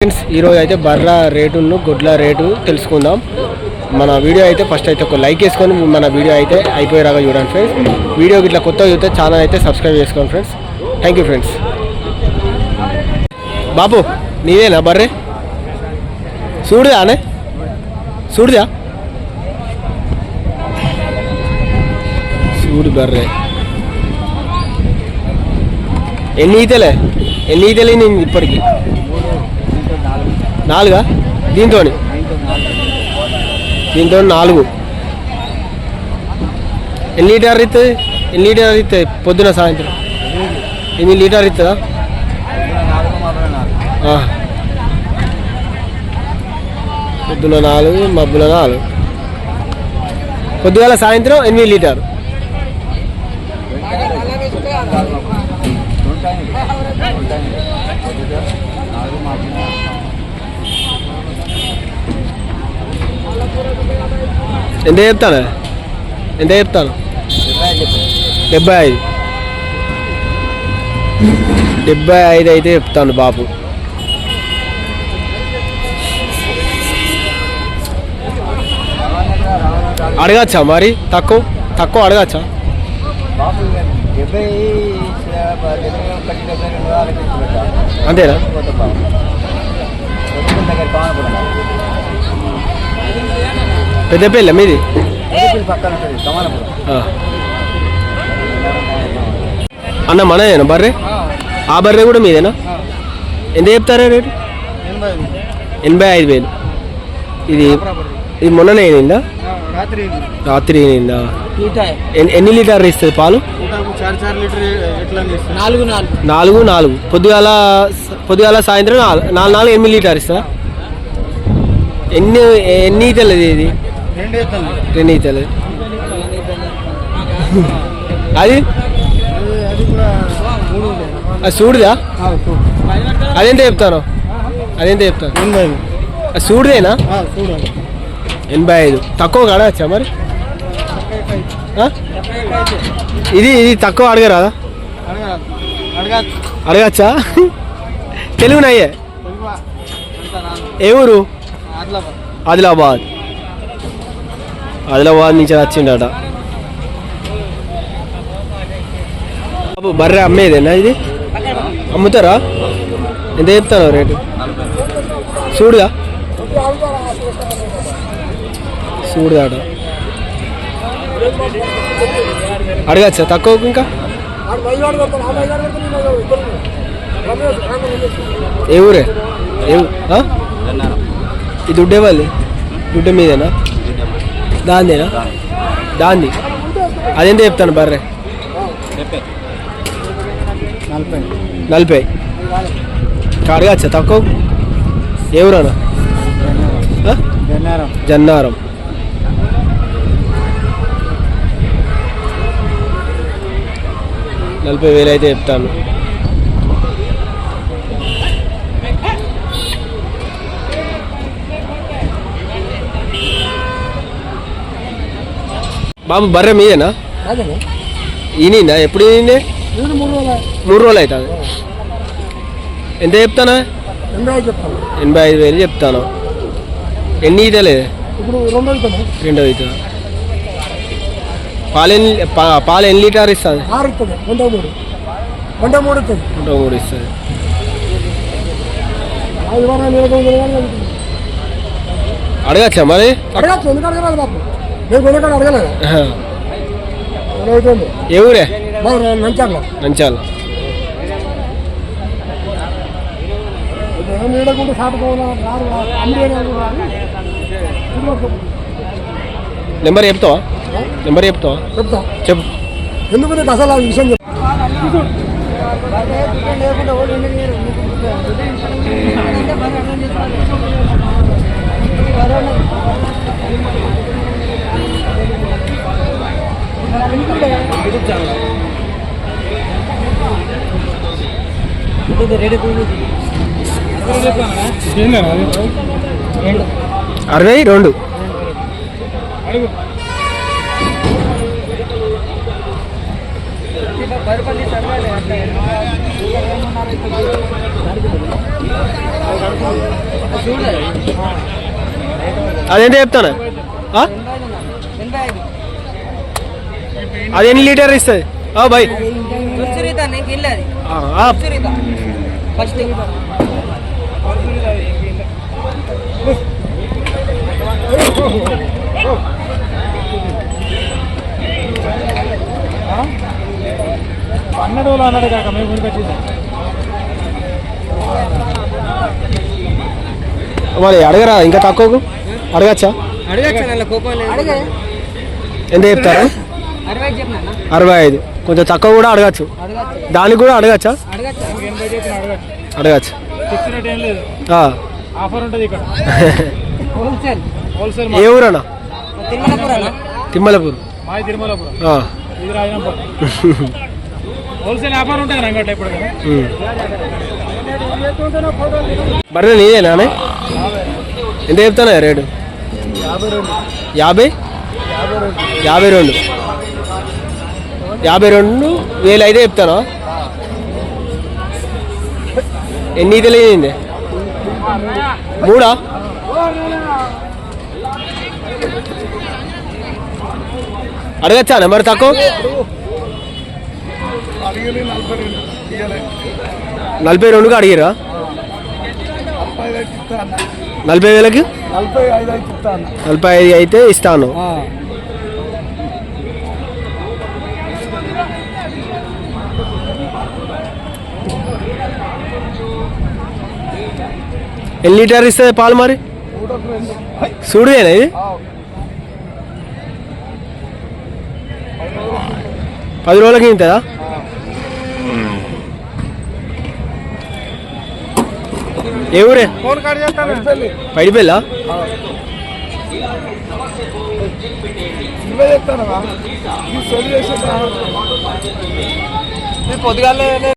Friends ఈరోజు అయితే బర్ర రేటును గొడ్ల రేటు తెలుసుకుందాం. మన వీడియో అయితే ఫస్ట్ అయితే ఒక లైక్ వేసుకొని మన వీడియో అయితే అయిపోయేలాగా చూడండి ఫ్రెండ్స్ వీడియో ఇట్లా కొత్తగా చూస్తే ఛానల్ అయితే సబ్స్క్రైబ్ చేసుకోండి ఫ్రెండ్స్ థ్యాంక్ యూ ఫ్రెండ్స్ బాబు నీదేనా బర్రె? చూడుదా అనే చూడుదా చూడు బర్రె. ఎన్ని ఈతలే? ఎన్ని ఈతలే నేను ఇప్పటికి? నాలుగా? దీంతో దీంతో నాలుగు. ఎన్ని లీటర్ ఇస్తుంది ఎన్ని లీటర్ ఇస్తుంది పొద్దున సాయంత్రం? ఎన్ని లీటర్ ఇస్తుందా పొద్దున నాలుగు మబ్బుల నాలుగు. పొద్దుగాల సాయంత్రం ఎనిమిది లీటర్ ఎంత చెప్తాను ఎంత చెప్తాను డెబ్బై ఐదు డెబ్బై ఐదు అయితే చెప్తాను బాబు అడగచ్చా మరి తక్కువ తక్కువ అడగచ్చా అంతేనా కొత్త బాబు దగ్గర కావాలనుకుంటున్నా పెద్దపల్లి మీది. అన్న మనదేనా బర్రె? ఆ. బర్రె కూడా మీదేనా? ఎంత చెప్తారా రేటు? ఎనభై ఐదు. వేలు. ఇది ఇది మొన్ననే అయిపోయిందా రాత్రి నూటాయి ఎన్ని ఎన్ని లీటర్ ఇస్తుంది పాలు? నాలుగు నాలుగు. పొద్దుగాల పొద్దుగాల సాయంత్రం నాలుగు నాలుగు నాలుగు ఎనిమిది లీటర్ ఇస్తుందా? ఎన్ని ఎన్ని ఈతలు ఇది? ఈతలు అది? అది చూడుదా అదెంత చెప్తాను? అదెంత చెప్తాను? ఎనభై అది చూడుదేనా ఎనభై ఐదు. తక్కువ అడగచ్చా మరి? ఇది ఇది తక్కువ అడగరాదా? అడగా అడగా అడగచ్చా తెలుగునయ్యే ఏ ఊరు? ఆదిలాబాద్. ఆదిలాబాద్ నుంచి వచ్చిండట బాబు బర్రె అమ్మేదేనా ఇది? అమ్ముతారా? ఎంత చెప్తాను రేటు? చూడుగా. చూడుదాట అడగచ్చా తక్కువ ఇంకా? ఏ ఊరే? ఏ ఈ దుడ్డే వాళ్ళు దుడ్డ మీదేనా? దాందేనా దాంది అదెంత చెప్తాను బర్రె? నలభై. అడగచ్చా తక్కువ? బెన్నారం జన్నారం. నలభై వేలు అయితే చెప్తాను. బాబు బర్రె మీదేనా? ఈనిందా? ఎప్పుడు ఈనిందే? మూడు రోజులు అవుతుంది. ఎంత చెప్తానా? ఎనభై ఐదు చెప్తాను. ఎనభై ఐదు వేలు చెప్తాను. ఎన్ని ఈతలే? ఇప్పుడు రెండు రెండో ఈత పాలు ఎన్ని పాలు ఎన్ని లీటర్ ఇస్తుంది? వంద మూడు. ఇస్తుంది. అడగచ్చా మరి? నేను కొనుక్కొని అడగలేదు? ఏ ఊరే? నంచాల నంచాల అమ్మి నెంబర్ చెప్తావా? నెంబర్ చెప్తావా? చెప్తా. చెప్పు. ఎందుకు నీకు అసలు ఆ విషయం చెప్పు అరవై రెండు. అదేంటి చెప్తాను ఆ? అది ఎన్ని లీటర్ ఇస్తుంది? ఆ, బాయ్ పన్నెండు అన్నాడు కాక మేము మరి అడగరా ఇంకా తక్కువకు? అడగచ్చా? అడగచ్చు కోపం ఎంత చెప్తారు? అరవై ఐదు కొంచెం తక్కువ కూడా అడగచ్చు. దానికి కూడా అడగచ్చా? అడగచ్చు. ఏం లేదు. ఆ. ఆఫర్ ఉంటుంది ఇక్కడ. హోల్సేల్. హోల్సేల్ ఏ ఊరన్నా? తిమ్మలపూర్ మాది తిరుమలపురం. ఆ. ఇది రాజనాపురం హోల్సేల్ ఆఫర్ ఉంటుంది రంగట్ట ఇప్పుడు కదా? ఉమ్. బర్రె నీదేనా? ఎంత చెప్తానా రేటు? యాభై యాభై రెండు. యాభై రెండు వేలు అయితే చెప్తానా? ఎన్ని తెలియదు మూడా? అడగచ్చా మరి తక్కువ? నలభై రెండుకి అడిగిరా? నలభై వేలకి? నలభై ఐదు అయితే ఇస్తాను నలభై ఐదు అయితే ఇస్తాను ఎన్ని లీటర్ ఇస్తుంది పాలు మరి? చూడుదేనా ఇది? పది రోజులకి ఇంతదా ఏ ఊరే? ఫోన్ కార్డు చేస్తాను పైడిపెల్లా పొద్దుగాలే